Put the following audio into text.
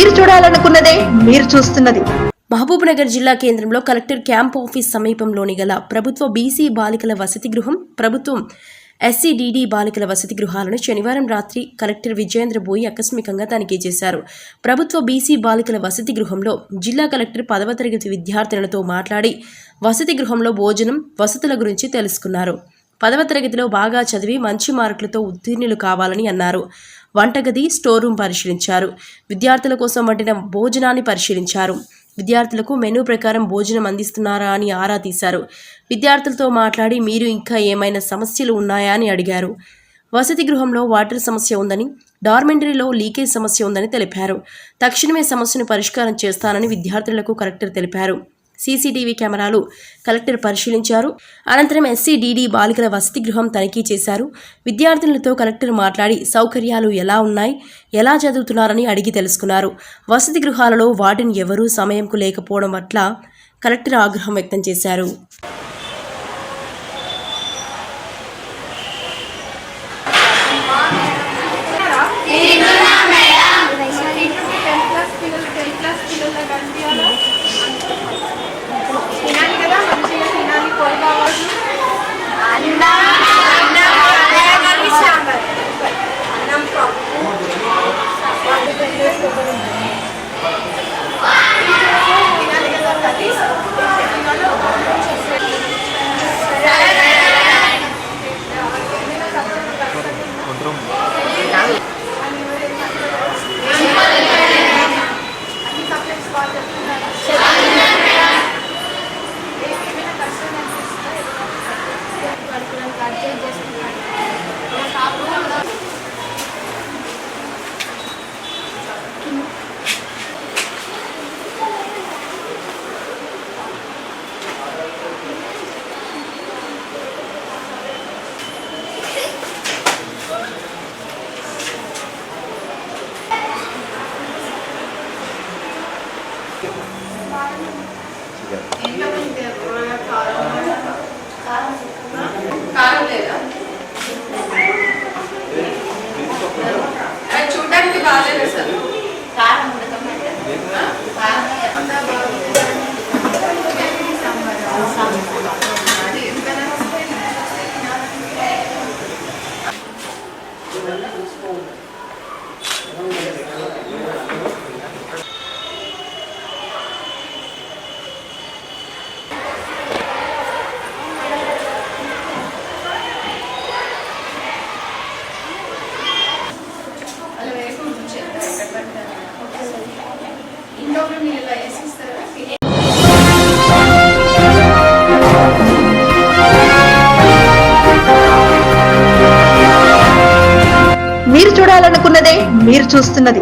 మీరు చూడాలనుకున్నదే మీరు చూస్తున్నది. మహబూబ్నగర్ జిల్లా కేంద్రంలో కలెక్టర్ క్యాంప్ ఆఫీస్ సమీపంలోని గల ప్రభుత్వ బీసీ బాలికల వసతి గృహం ప్రభుత్వం ఎస్సీడీడీ బాలికల వసతి గృహాలను శనివారం రాత్రి కలెక్టర్ విజయేంద్ర బోయి ఆకస్మికంగా తనిఖీ చేశారు. ప్రభుత్వ బీసీ బాలికల వసతి గృహంలో జిల్లా కలెక్టర్ పదవ తరగతి విద్యార్థినులతో మాట్లాడి వసతి గృహంలో భోజనం వసతుల గురించి తెలుసుకున్నారు. పదవ తరగతిలో బాగా చదివి మంచి మార్కులతో ఉత్తీర్ణులు కావాలని అన్నారు. వంటగది స్టోర్ రూమ్ పరిశీలించారు. విద్యార్థుల కోసం వండిన భోజనాన్ని పరిశీలించారు. విద్యార్థులకు మెనూ ప్రకారం భోజనం అందిస్తున్నారా అని ఆరా తీశారు. విద్యార్థులతో మాట్లాడి మీరు ఇంకా ఏమైనా సమస్యలు ఉన్నాయా? అని అడిగారు. వసతి గృహంలో వాటర్ సమస్య ఉందని డార్మెంటరీలో లీకేజ్ సమస్య ఉందని తెలిపారు. తక్షణమే సమస్యను పరిష్కారం చేస్తానని విద్యార్థులకు కలెక్టర్ తెలిపారు. సీసీటీవీ కెమెరాలు కలెక్టర్ పరిశీలించారు. అనంతరం ఎస్సీడీడీ బాలికల వసతి గృహం తనిఖీ చేశారు. విద్యార్థులతో కలెక్టర్ మాట్లాడి సౌకర్యాలు ఎలా ఉన్నాయి? ఎలా చదువుతున్నారని అడిగి తెలుసుకున్నారు. వసతి గృహాలలో వార్డెన్ ఎవరూ సమయంకు లేకపోవడం పట్ల కలెక్టర్ ఆగ్రహం వ్యక్తం చేశారు. కరికులం అడ్జస్ట్ చేస్తున్నారు కారం Cara dele. మీరు చూడాలనుకున్నదే మీరు చూస్తున్నది.